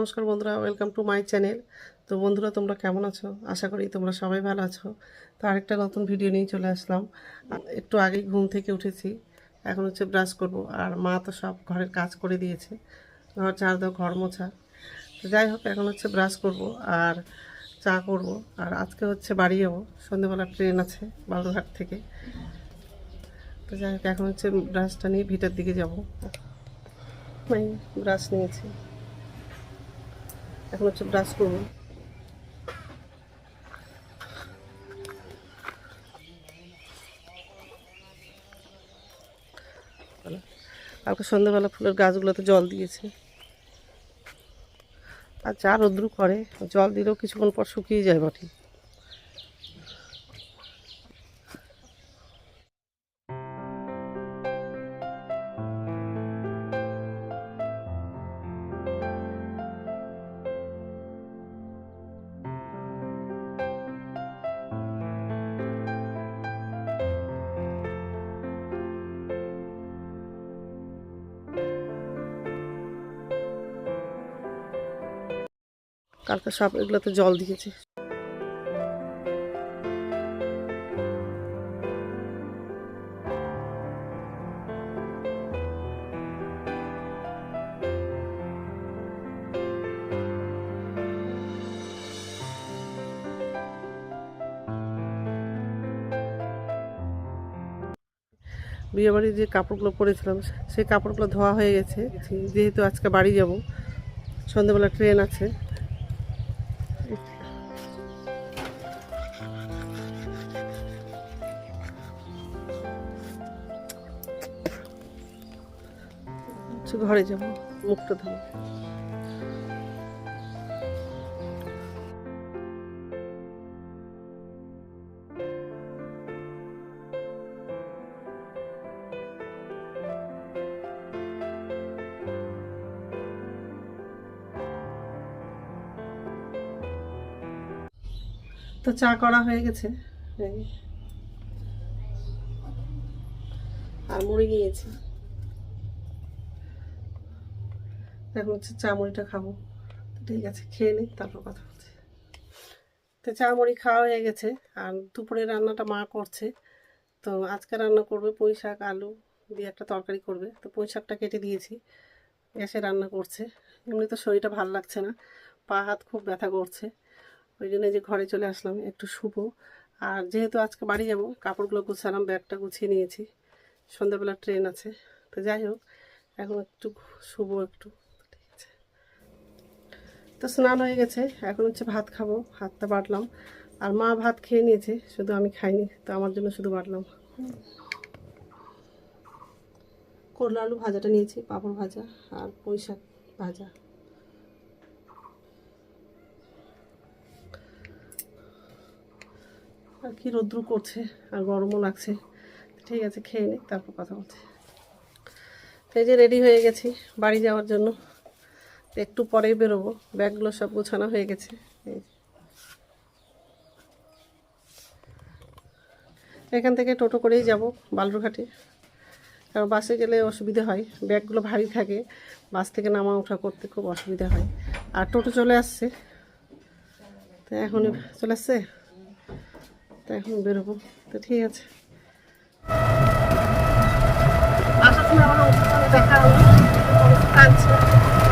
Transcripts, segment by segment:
নমস্কার বন্ধুরা welcome to my channel তো বন্ধুরা, তোমরা কেমন আছো? আশা করি তোমরা সবাই ভালো আছো। তো আরেকটা নতুন ভিডিও নিয়ে চলে আসলাম। একটু আগেই ঘুম থেকে উঠেছি, এখন হচ্ছে ব্রাশ করব। আর মা তো সব ঘরের কাজ করে দিয়েছে। ঘর ঝাড় দাও, ঘর মোছা। তো যাই হোক, এখন হচ্ছে ব্রাশ করব আর চা করব। আর আজকে হচ্ছে বাড়ি যাব। সন্ধ্যেবেলা ট্রেন আছে বালুরঘাট থেকে। তো যাই হোক, এখন হচ্ছে ব্রাশটা নিয়ে ভিটার দিকে যাব। ব্রাশ নিয়েছি। এখন হচ্ছে ব্রাশ করব। কালকে সন্ধ্যাবেলা ফুলের গাছগুলোতে জল দিয়েছে। আর যা রোদ্রু করে, জল দিলেও কিছুক্ষণ পর শুকিয়ে যায় মাটি। কালকে সব এগুলোতে জল দিয়েছে। বিয়েবাড়ির যে কাপড়গুলো পরেছিলাম, সেই কাপড়গুলো ধোয়া হয়ে গেছে। যেহেতু আজকে বাড়ি যাব, সন্ধ্যেবেলা ট্রেন আছে। হচ্ছে ঘরে যাব মুখটা ধরো তো চা করা হয়ে গেছে। আর মুড়ি নিয়েছি। এখন হচ্ছে চা মুড়িটা খাব ঠিক আছে, খেয়ে নিই তারপর কথা বলছি। তো চা মুড়ি খাওয়া হয়ে গেছে, আর দুপুরে রান্নাটা মা করছে। তো আজকে রান্না করবে পুঁই শাক, আলু দিয়ে একটা তরকারি করবে। তো পুঁই শাকটা কেটে দিয়েছি গ্যাসে রান্না করছে। এমনি তো শরীরটা ভালো লাগছে না, পা হাত খুব ব্যথা করছে। ওই জন্য যে ঘরে চলে আসলাম, একটু শুভ আর যেহেতু আজকে বাড়ি যাব, কাপড়গুলো গুছালাম, ব্যাগটা গুছিয়ে নিয়েছি। সন্ধ্যাবেলা ট্রেন আছে, তো যাই হোক, এখন একটু শুভ একটু। তো স্নান হয়ে গেছে, এখন হচ্ছে ভাত খাব, ভাতটা বাটলাম। আর মা ভাত খেয়ে নিয়েছে, শুধু আমি খাইনি, তো আমার জন্য শুধু বাটলাম। করলা আলু ভাজাটা নিয়েছি, পাঁপড় ভাজা আর পুঁই শাক ভাজা। আর কি রৌদ্র করছে, আর গরমও লাগছে। ঠিক আছে, খেয়ে নিই তারপর কথা বলছি। এই যে রেডি হয়ে গেছি বাড়ি যাওয়ার জন্য। একটু পরেই বেরোবো। ব্যাগগুলো সব গোছানো হয়ে গেছে। এখান থেকে টোটো করেই যাব বালুরঘাটে। কারণ বাসে গেলে অসুবিধা হয়। ব্যাগগুলো ভারী থাকে। বাস থেকে নামা ওঠা করতে খুব অসুবিধা হয়। আর টোটো চলে আসছে। তো এখন চলে আসছে? তো এখন বেরোবো। তো ঠিক আছে। দেখা কাঁদছে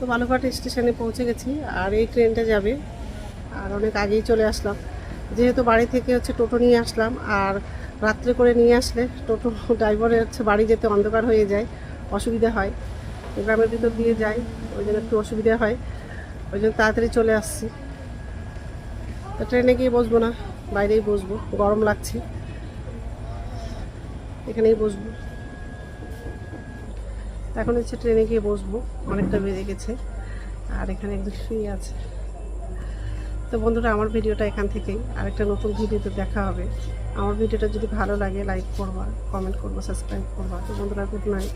তো বালুঘাট স্টেশনে পৌঁছে গেছি, আর এই ট্রেনটা যাবে। আর অনেক আগেই চলে আসলাম। যেহেতু বাড়ি থেকে হচ্ছে টোটো নিয়ে আসলাম, আর রাত্রে করে নিয়ে আসলে টোটো ড্রাইভারের হচ্ছে বাড়ি যেতে অন্ধকার হয়ে যায়, অসুবিধা হয়। গ্রামের ভিতর দিয়ে যাই, ওই জন্য একটু অসুবিধা হয়। ওই জন্য তাড়াতাড়ি চলে আসছি। তো ট্রেনে গিয়ে বসবো না, বাইরেই বসবো, গরম লাগছে। এখানেই বসবো। এখন হচ্ছে ট্রেনে গিয়ে বসবো, অনেকটা বেড়ে গেছে, আর এখানে একদম শুয়ে আছে। তো বন্ধুরা, আমার ভিডিওটা এখান থেকেই। আরেকটা নতুন ভিডিওতে দেখা হবে। আমার ভিডিওটা যদি ভালো লাগে লাইক করবা কমেন্ট করব সাবস্ক্রাইব করবা। তো বন্ধুরা গুড নাইট